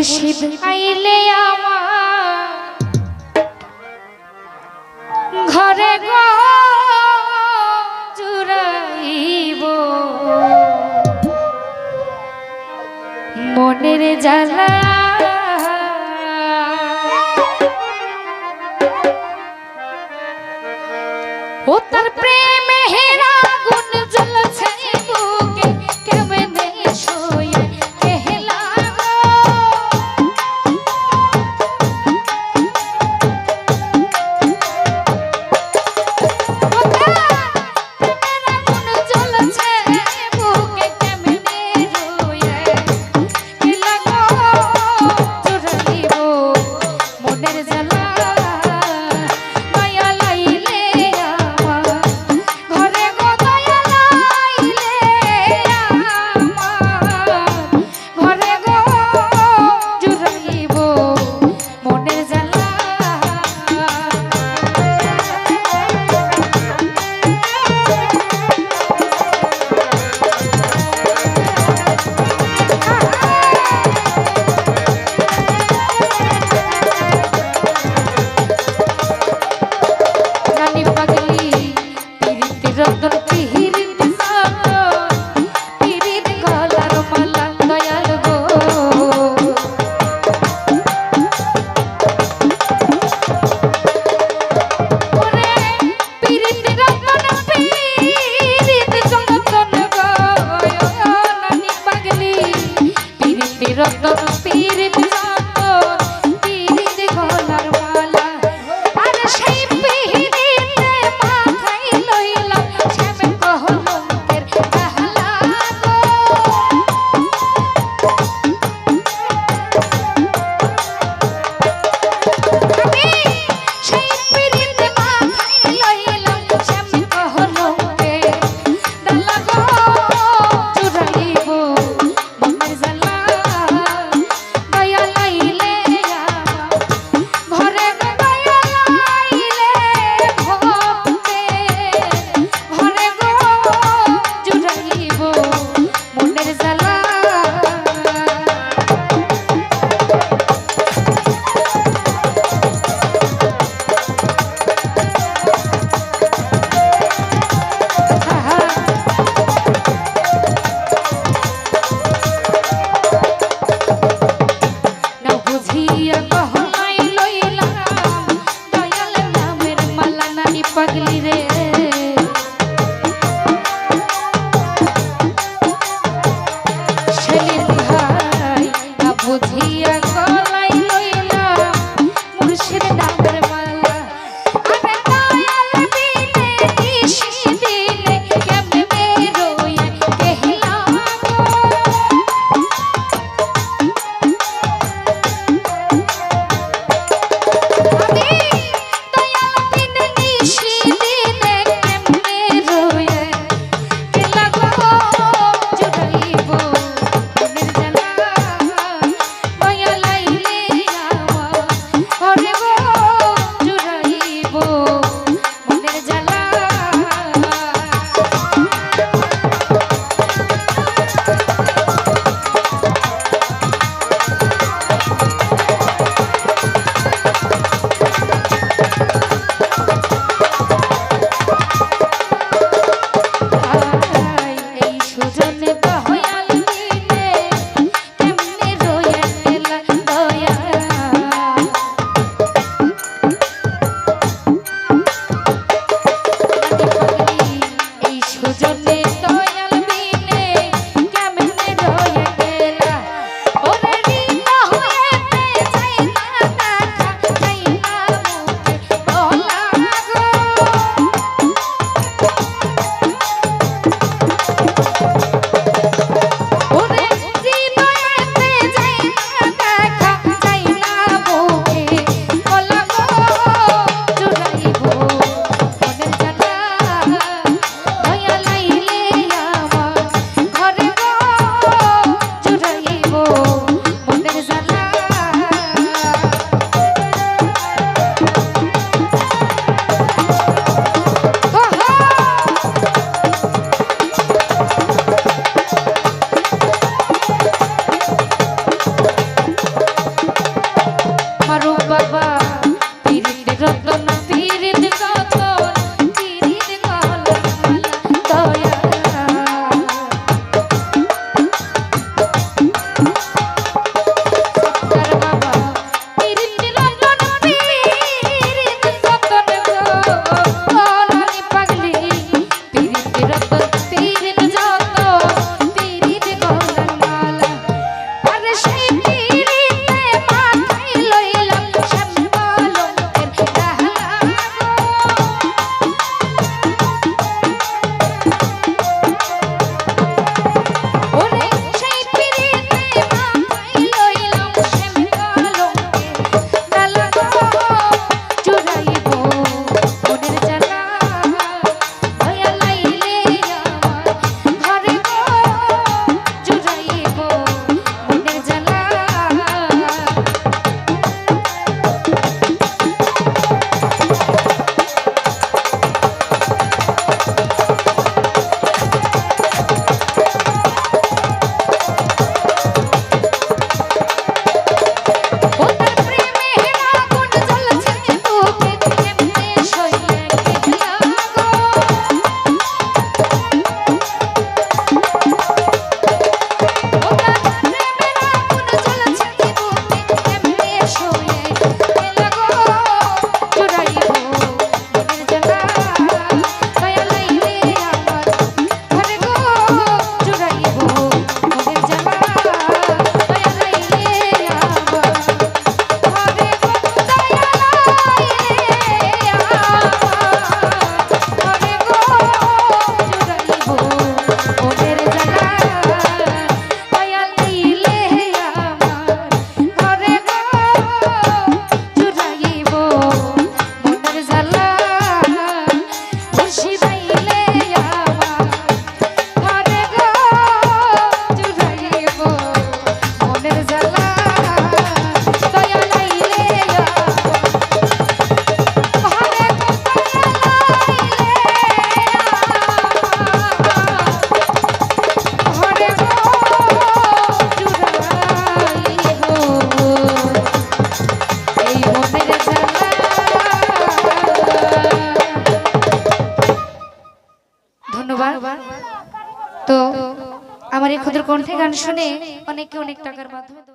মুর্শিদ আইলে আমার ঘরে গো জুড়াইব। মনের জ্বালা ও তার প্রেম হেরা রতন পাগলি রে কণ্ঠে গান শুনে অনেকে অনেক টাকার মাধ্যমে